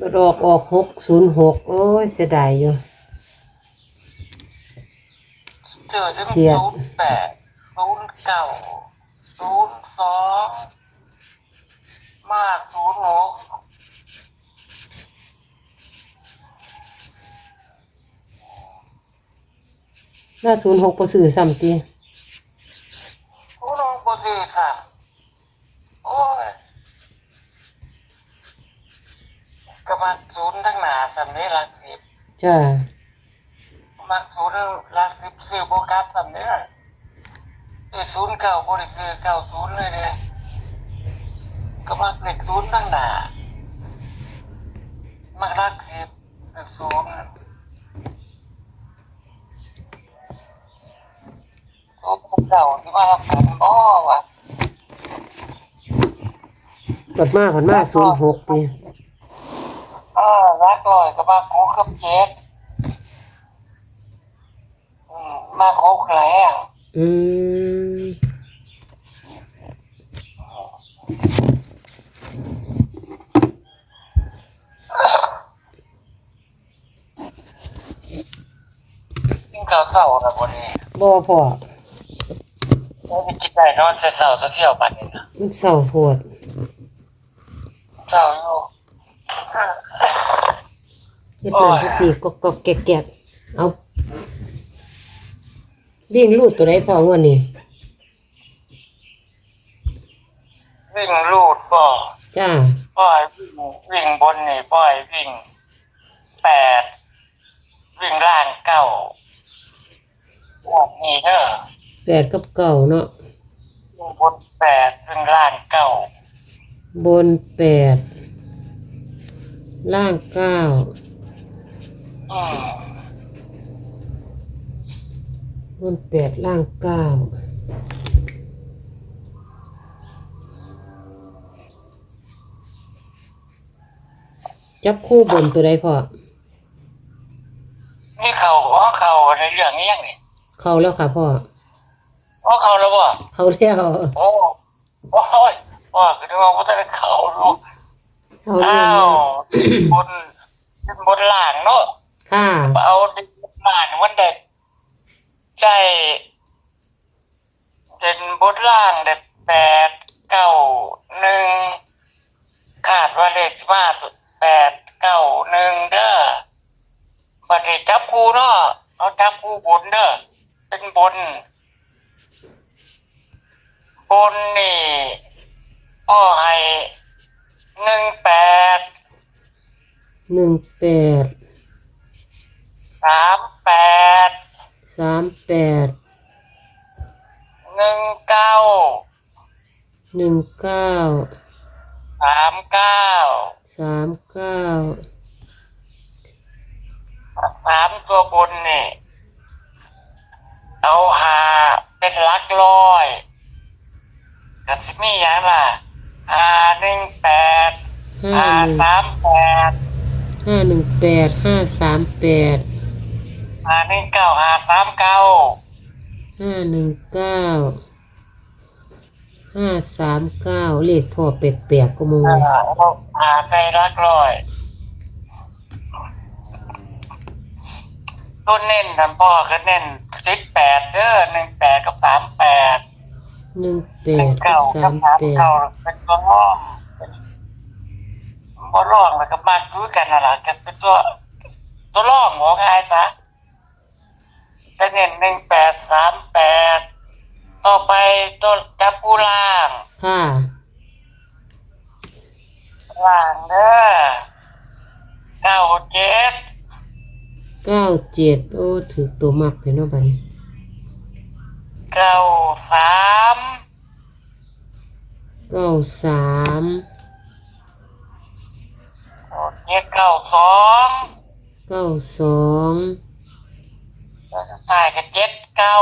มันออกออกหกศูนย์หกโอ้ยเสียดายอยู่ เจอถึงเสียด ศูนย์แปดศูนย์เก้าศูนย์สองมากศูนย์หกหน้าศูนย์หกประสื่อซ้ำตีศูนย์หกบสี่ค่ะโอ้ย กำลังศูนย์ทั้งหนาสำเร็จหลักสิบจ้ามักศูนย์หลักสิบสี่โบกัสสำเร็จเออศูนย์เก้าบริคือเก้าศูนย์เลยเนี่ยก็มักเล็กศูนย์ทั้งหนามักหลักสิบเล็กศูนย์โอ้พวกเก่าที่มารับกันบ่วะกดมาผ่านมาศูนย์หกตีเออรักลอย ก็มาโคกับเจ็ดอืมมาโคกแรงอืมยิ่งเก่าเศร้านะบ่นี้บ่พอโอ้ยกินได้นอนเศร้าๆเที่ยวปันนี่นะมันเศร้าโพดเศร้าอยู่ เฮ็ดนั่นเฮ็ดนี่ก็ก็แกะแกะเอาวิ่งลูดตัวใดพองวดนี้วิ่งลูดบ่จ้าป้อยวิ่งวิ่งบนนี่ป้อยวิ่งแปดวิ่งล่างเก้าวันนี้เด้อแปดกับเก้าเนาะวิ่งบนแปดวิ่งล่างเก้าบนแปดล่างเก้าอืม บนแปดล่างเก้าจับคู่บนตัวใดพอนี่เขาว่าเขาในเรื่องนี้ยังนี่เข้าแล้วค่ะพ่อว่าเขาแล้วบ่เข้าแล้วโอ้โอ้ยว่าคือว่าว่าจะเขาลูกเข้าอ้าแล้ววบนบนล่างเนาะ ค่ะเอาดินบ้านวันเด็กใจเด่นบนล่างเด็ดแปดเก้าหนึ่งคาดว่าเลขสิมาสุดแปดเก้าหนึ่งเด้อบัดนี้จับคูเนาะเอาจับคูบนเด้อเป็นบน บนนี่อ้อให้หนึ่งแปดหนึ่งแปด สามแปดสามแปดหนึ่งเก้าหนึ่งเก้าสามเก้าสามเก้าสามตัวบนนี่เอาหาเป็นหลักร้อยกับสิมีอย่างล่ะหาหนึ่งแปดห้าหาหนึ่งสามแปดห้าหนึ่งแปดห้าสามแปด หาหนึ่งเก้าหาสามเก้าห้าหนึ่งเก้าห้าสามเก้าเลขพ่อแปลกๆก็มูอ่าเอาหาใจรักร้อยต้นเน้นท่านพ่อก็เน้นสิบแปดเด้อหนึ่งแปดกับสามแปดหนึ่งแปเป็นดเก่าสากับมสามแปดเก่าเป็นตัวร่องเป็นบ่ร่องแล้วก็มากคือกันน่ะล่ะก็เป็นตัวตัวร่องบอกง่ายซะแต่เน้น หนึ่งแปดสามแปดต่อไปตัวจับผู้ล่าง ค่ะ ล่างเด้อเก้าเจ็ดเก้าเจ็ดโอ้ถือตัวมักเลยเนาะบัดนี้เก้าสามเก้าสามเจ็ดเก้าสองเก้าสองแล้ว สุดท้ายก็เจ็ดเก้า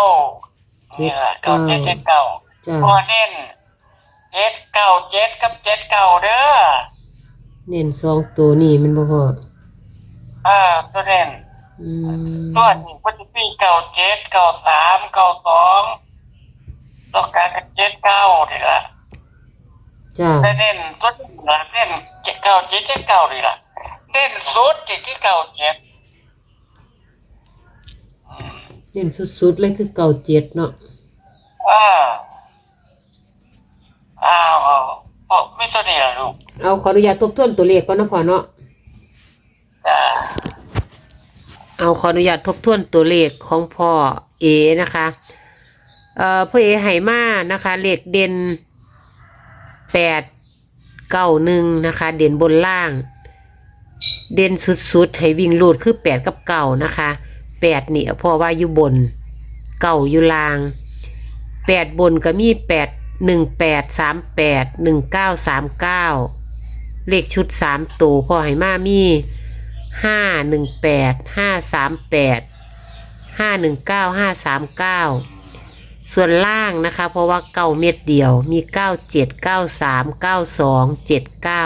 นี่แหละเก้าเจ็ดเจ็ดเก้าจ้าพอเน้นเจ็ดเก้าเจ็ดกับเจ็ดเก้าเด้อเน้นสองตัวนี่มันบ่พออ่าตัวเน้นอืมตัวนี้ก็จะปีเก้าเจ็ดเก้าสามเก้าสองต้องการกับเจ็ดเก้านี่ละจ้าแต่เน้นตัวนี้ละเน้นเจ็ดเก้าเจ็ดเจ็ดเก้านี่ละเต้นสุดที่ที่เก่าเจ็ด เด่นสุดๆเลยคือเก่าเจ็ดเนาะอ่าอ้าวพอไม่ตัวนี้ล่ะลูกเอาขออนุญาตทบทวนตัวเลขก่อนนะพ่อเนาะจ้าเอาขออนุญาตทบทวนตัวเลขของพ่อเอนะคะเอ่อพ่อเอไหมานะคะ เลขเด่นแปดเก้าหนึ่งนะคะ เด่นบนล่าง เด่นสุดๆให้วิ่งลูดคือแปดกับเก่านะคะ แปดนี่เพราะว่าอยู่บน เก่าอยู่ล่างแปดบนก็มีแปดหนึ่งแปดสามแปดหนึ่งเก้าสามเก้าเลขชุดสามตัวพ่อไหมามีห้าหนึ่งแปดห้าสามแปดห้าหนึ่งเก้าห้าสามเก้าส่วนล่างนะคะ เพราะว่าเก้าเม็ดเดียวมีเก้าเจ็ดเก้าสามเก้าสองเจ็ดเก้า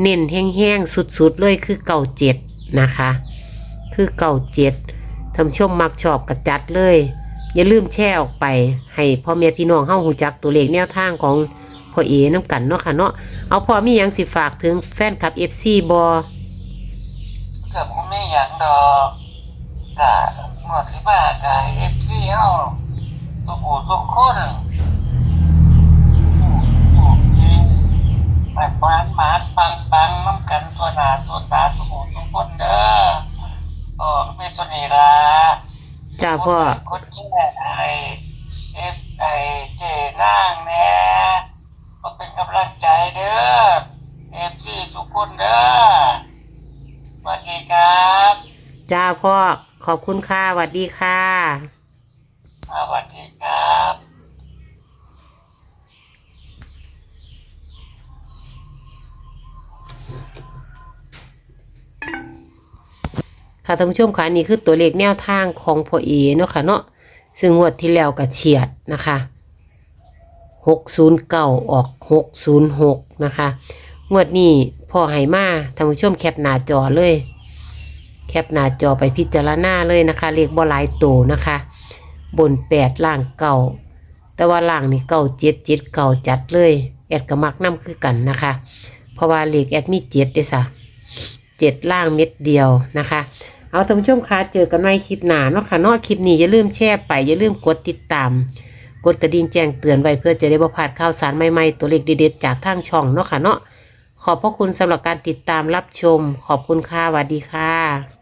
เน้นแห้งๆสุดๆเลยคือเก้าเจ็ดนะคะ คือเก้าเจ็ด ทำชมมักชอบกระจัดเลย อย่าลืมแชร์ออกไป ให้พ่อแม่พี่น้องเฮาหูจักตัวเลขแนวทางของพ่อเอน้ำกันเนาะค่ะเนาะเอาพ่อมีหยังสิฝากถึงแฟนคลับ FC บอเกือบไม่อยากดอกกะหมดสิบ้ากะเอฟซีเฮาตัวโอตัวคนปานหมานปังปังน้ำกันตัวหนาตัวตาตัวโอตัวคนเด้อโอ้ไม่สนิละ จ้า พ่อคนแค่ไอเอฟไอเจร่างแน่ก็เป็นกำลังใจเด้อเอฟซีทุกคนเด้อสวัสดีครับ จ้าพ่อขอบคุณค่ะสวัสดีค่ะ สวัสดีครับ ค่ะท่านผู้ชมค่ะนี่คือตัวเลขแนวทางของพ่อเอเนาะค่ะเนาะซึ่งงวดที่แล้วก็เฉียดนะคะหกศูนย์เก้าออกหกศูนย์หกนะคะงวดนี้พ่อให้มาท่านผู้ชมแคปหน้าจอเลย แคปหน้าจอไปพิจารณาเลยนะคะ เลขบ่หลายตัวนะคะ บนแปดล่างเก่าแต่ว่าล่างนี่เก่าเจ็ดเจ็ดเก่าจัดเลย แอดกับมักน้ำคือกันนะคะ เพราะว่าเลขแอดมีเจ็ดด้อจ้ะเจ็ดล่างเม็ดเดียวนะคะ เอาท่านผู้ชมคะเจอกันในคลิปหนาเนาะค่ะเนอกคลิปนี้อย่าลืมแชร์ไปอย่าลืมกดติดตาม กดกระดิ่งแจ้งเตือนไว้เพื่อจะได้บ่พลาดข่าวสารใหม่ๆตัวเลขเด็ดๆจากทางช่องเนาะค่ะเนาะขอบพระคุณสำหรับการติดตามรับชม ขอบคุณค่ะสวัสดีค่ะ